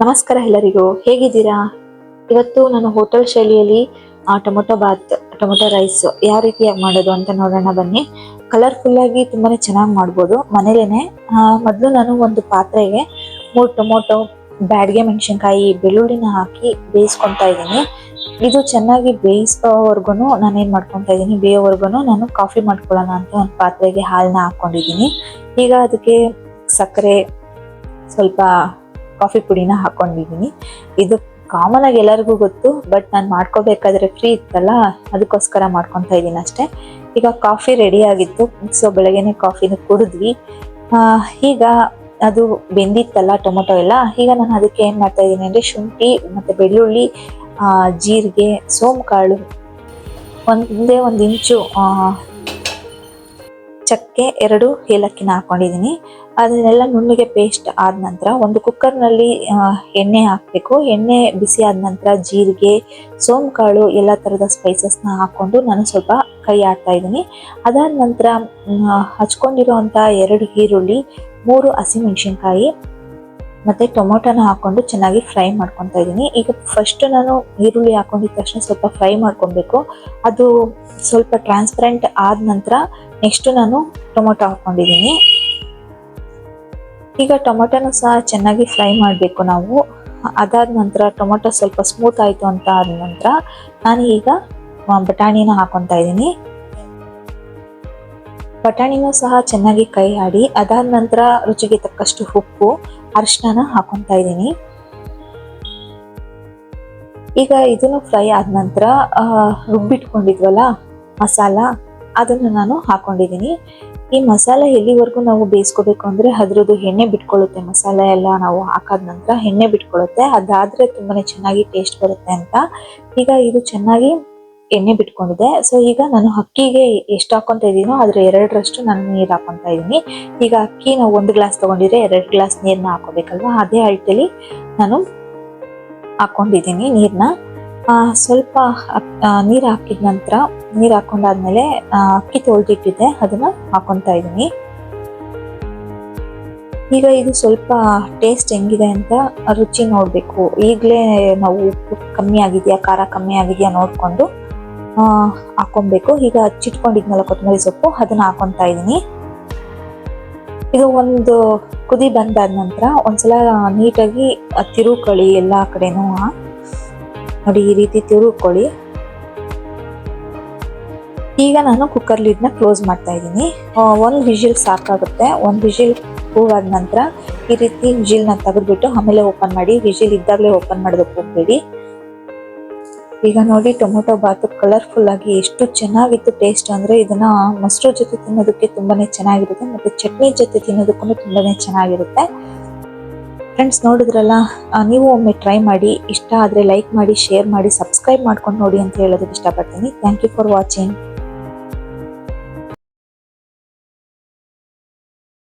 ನಮಸ್ಕಾರ ಎಲ್ಲರಿಗೂ. ಹೇಗಿದ್ದೀರಾ? ಇವತ್ತು ನಾನು ಹೋಟೆಲ್ ಶೈಲಿಯಲ್ಲಿ ಆ, ಟೊಮೊಟೊ ಬಾತ್ ಟೊಮೊಟೊ ರೈಸ್ ಯಾವ ರೀತಿ ಮಾಡೋದು ಅಂತ ನೋಡೋಣ ಬನ್ನಿ. ಕಲರ್ಫುಲ್ ಆಗಿ ತುಂಬಾನೇ ಚೆನ್ನಾಗಿ ಮಾಡ್ಬೋದು. ಮನೇಲೇನೆ ಮೊದಲು ನಾನು ಒಂದು ಪಾತ್ರೆಗೆ ಮೂರು ಟೊಮೊಟೊ ಬ್ಯಾಡ್ಗೆ ಮೆಣಸಿನ್ಕಾಯಿ ಬೆಳ್ಳುಳ್ಳಿನ ಹಾಕಿ ಬೇಯಿಸ್ಕೊತಾ ಇದ್ದೀನಿ. ಇದು ಚೆನ್ನಾಗಿ ಬೇಯಿಸೋವರೆಗೂ ಏನು ಮಾಡ್ಕೊತಾ ಇದ್ದೀನಿ ಬೇಯೋವರೆಗೂ ನಾನು ಕಾಫಿ ಮಾಡ್ಕೊಳ್ಳೋಣ ಅಂತ ಒಂದು ಪಾತ್ರೆಗೆ ಹಾಲನ್ನ ಹಾಕೊಂಡಿದ್ದೀನಿ ಈಗ ಅದಕ್ಕೆ ಸಕ್ಕರೆ ಸ್ವಲ್ಪ ಕಾಫಿ ಪುಡಿನ ಹಾಕೊಂಡಿದ್ದೀನಿ. ಇದು ಕಾಮನ್ ಆಗಿ ಎಲ್ಲರಿಗೂ ಗೊತ್ತು, ಬಟ್ ನಾನು ಮಾಡ್ಕೋಬೇಕಾದ್ರೆ ಫ್ರೀ ಇತ್ತಲ್ಲ, ಅದಕ್ಕೋಸ್ಕರ ಮಾಡ್ಕೊತಾ ಇದ್ದೀನಿ ಅಷ್ಟೇ. ಈಗ ಕಾಫಿ ರೆಡಿ ಆಗಿತ್ತು, ಸೊ ಬೆಳಗ್ಗೆನೆ ಕಾಫಿನ ಕುಡಿದ್ವಿ. ಈಗ ಅದು ಬೆಂದಿತ್ತಲ್ಲ ಟೊಮೊಟೊ ಎಲ್ಲ, ಈಗ ನಾನು ಅದಕ್ಕೆ ಏನು ಮಾಡ್ತಾ ಇದ್ದೀನಿ ಅಂದ್ರೆ ಶುಂಠಿ, ಮತ್ತೆ ಬೆಳ್ಳುಳ್ಳಿ ಜೀರಿಗೆ ಸೋಮ್ ಕಾಳು ಒಂದೇ ಒಂದು ಇಂಚು ಚಕ್ಕೆ ಎರಡು ಏಲಕ್ಕಿನ ಹಾಕೊಂಡಿದ್ದೀನಿ. ಅದನ್ನೆಲ್ಲ ನುಣ್ಣಗೆ ಪೇಸ್ಟ್ ಆದ ನಂತರ ಒಂದು ಕುಕ್ಕರ್ನಲ್ಲಿ ಎಣ್ಣೆ ಹಾಕಬೇಕು. ಎಣ್ಣೆ ಬಿಸಿ ಆದ ನಂತರ ಜೀರಿಗೆ, ಸೋಂಕಾಳು, ಎಲ್ಲ ಥರದ ಸ್ಪೈಸಸ್ನ ಹಾಕ್ಕೊಂಡು ನಾನು ಸ್ವಲ್ಪ ಕೈ ಆಡ್ತಾ ಇದ್ದೀನಿ. ಅದಾದ ನಂತರ ಹಚ್ಕೊಂಡಿರೋಂಥ ಎರಡು ಈರುಳ್ಳಿ, ಮೂರು ಹಸಿಮೆಣಸಿನ್ಕಾಯಿ ಮತ್ತೆ ಟೊಮೊಟೊನ ಹಾಕೊಂಡು ಚೆನ್ನಾಗಿ ಫ್ರೈ ಮಾಡ್ಕೊತಾ ಇದ್ದೀನಿ. ಈಗ ಫಸ್ಟ್ ನಾನು ಈರುಳ್ಳಿ ಹಾಕೊಂಡಿದ ತಕ್ಷಣ ಸ್ವಲ್ಪ ಫ್ರೈ ಮಾಡ್ಕೊಬೇಕು. ಅದು ಸ್ವಲ್ಪ ಟ್ರಾನ್ಸ್ಪರೆಂಟ್ ಆದ ನಂತರ ನೆಕ್ಸ್ಟ್ ನಾನು ಟೊಮೊಟೊ ಹಾಕೊಂಡಿದ್ದೀನಿ. ಈಗ ಟೊಮೊಟೊನ ಸಹ ಚೆನ್ನಾಗಿ ಫ್ರೈ ಮಾಡಬೇಕು ನಾವು. ಅದಾದ ನಂತರ ಟೊಮೊಟೊ ಸ್ವಲ್ಪ ಸ್ಮೂತ್ ಆಯಿತು ಅಂತ ಆದ ನಂತರ ನಾನು ಈಗ ಬಟಾಣಿನ ಹಾಕೊತಾ ಇದ್ದೀನಿ. ಬಟಾಣಿನೂ ಸಹ ಚೆನ್ನಾಗಿ ಕೈ ಆಡಿ ಅದಾದ ನಂತರ ರುಚಿಗೆ ತಕ್ಕಷ್ಟು ಉಪ್ಪು ಅರಿಶಿನ ಹಾಕೊತಾ ಇದ್ದೀನಿ. ಈಗ ಇದನ್ನು ಫ್ರೈ ಆದ ನಂತರ ರುಬ್ಬಿಟ್ಕೊಂಡಿದ್ವಲ್ಲ ಮಸಾಲ, ಅದನ್ನು ನಾನು ಹಾಕೊಂಡಿದ್ದೀನಿ. ಈ ಮಸಾಲ ಎಲ್ಲಿವರೆಗೂ ನಾವು ಬೇಯಿಸ್ಕೋಬೇಕು ಅಂದ್ರೆ ಅದ್ರದ್ದು ಎಣ್ಣೆ ಬಿಟ್ಕೊಳ್ಳುತ್ತೆ. ಮಸಾಲೆ ಎಲ್ಲ ನಾವು ಹಾಕಾದ ನಂತರ ಎಣ್ಣೆ ಬಿಟ್ಕೊಳ್ಳುತ್ತೆ. ಅದಾದ್ರೆ ತುಂಬಾನೇ ಚೆನ್ನಾಗಿ ಟೇಸ್ಟ್ ಬರುತ್ತೆ ಅಂತ. ಈಗ ಇದು ಚೆನ್ನಾಗಿ ಎಣ್ಣೆ ಬಿಟ್ಕೊಂಡಿದೆ ಸೊ ಈಗ ನಾನು ಅಕ್ಕಿಗೆ ಎಷ್ಟು ಹಾಕೊಂತ ಇದೀನೋ ಅದ್ರ ಎರಡರಷ್ಟು ನಾನು ನೀರು ಹಾಕೊಂತ ಇದೀನಿ. ಈಗ ಅಕ್ಕಿ ನಾವು ಒಂದು ಗ್ಲಾಸ್ ತಗೊಂಡಿದ್ರೆ ಎರಡು ಗ್ಲಾಸ್ ನೀರನ್ನ ಹಾಕೋಬೇಕಲ್ವಾ? ಅದೇ ಅಳತೆಲಿ ನಾನು ಹಾಕೊಂಡಿದ್ದೀನಿ ನೀರ್ನ. ಆ, ಸ್ವಲ್ಪ ನೀರು ಹಾಕಿದ ನಂತರ ನೀರು ಹಾಕೊಂಡಾದ್ಮೇಲೆ ಅಕ್ಕಿ ತೊಳೆದಿಟ್ಟಿದ್ದೆ. ಅದನ್ನ ಹಾಕೊಂತ ಇದ್ದೀನಿ ಈಗ ಇದು ಸ್ವಲ್ಪ ಟೇಸ್ಟ್ ಹೆಂಗಿದೆ ಅಂತ ರುಚಿ ನೋಡಬೇಕು. ಈಗಲೇ ನಾವು ಉಪ್ಪು ಕಮ್ಮಿ ಆಗಿದೆಯಾ ಖಾರ ಕಮ್ಮಿ ಆಗಿದೆಯಾ ನೋಡ್ಕೊಂಡು ಹಾಕೊಬೇಕು ಈಗ ಹಚ್ಚಿಟ್ಕೊಂಡಿದ್ನಲ್ಲ ಕೊತ್ತಂಬರಿ ಸೊಪ್ಪು, ಅದನ್ನ ಹಾಕೊತಾ ಇದ್ದೀನಿ. ಇದು ಒಂದು ಕುದಿ ಬಂದಾದ ನಂತರ ಒಂದ್ಸಲ ನೀಟಾಗಿ ತಿರುಕೊಳ್ಳಿ ಎಲ್ಲ ಕಡೆನೂ. ನೋಡಿ, ಈ ರೀತಿ ತಿರುಕೊಳ್ಳಿ. ಈಗ ನಾನು ಕುಕ್ಕರ್ ಲಿಡ್ನ ಕ್ಲೋಸ್ ಮಾಡ್ತಾ ಇದ್ದೀನಿ. ಒಂದು ವಿಜಿಲ್ ಸಾಕಾಗುತ್ತೆ. ಒಂದು ವಿಜಿಲ್ ಹೂವಾದ ನಂತರ ಈ ರೀತಿ ವಿಜಿಲ್ನ ತೆಗೆದ್ಬಿಟ್ಟು ಆಮೇಲೆ ಓಪನ್ ಮಾಡಿ, ವಿಜಿಲ್ ಇದ್ದಾಗಲೇ ಓಪನ್ ಮಾಡೋದಕ್ಕೆ ಹೋಗ್ಬೇಡಿ. ಈಗ ನೋಡಿ ಟೊಮೊಟೊ ಬಾತು ಕಲರ್ಫುಲ್ ಆಗಿ ಎಷ್ಟು ಚೆನ್ನಾಗಿತ್ತು ಟೇಸ್ಟ್ ಅಂದ್ರೆ ಇದನ್ನ ಮೊಸರು ಜೊತೆ ತಿನ್ನೋದಕ್ಕೆ ತುಂಬಾನೇ ಚೆನ್ನಾಗಿರುತ್ತೆ ಮತ್ತೆ ಚಟ್ನಿ ಜೊತೆ ತಿನ್ನೋದಕ್ಕೂ ತುಂಬಾನೇ ಚೆನ್ನಾಗಿರುತ್ತೆ. ಫ್ರೆಂಡ್ಸ್ ನೋಡಿದ್ರಲ್ಲ ನೀವು ಒಮ್ಮೆ ಟ್ರೈ ಮಾಡಿ, ಇಷ್ಟ ಆದ್ರೆ ಲೈಕ್ ಮಾಡಿ ಶೇರ್ ಮಾಡಿ ಸಬ್ಸ್ಕ್ರೈಬ್ ಮಾಡ್ಕೊಂಡು ನೋಡಿ ಅಂತ ಹೇಳೋದಕ್ಕೆ ಇಷ್ಟಪಡ್ತೀನಿ. Thank you for watching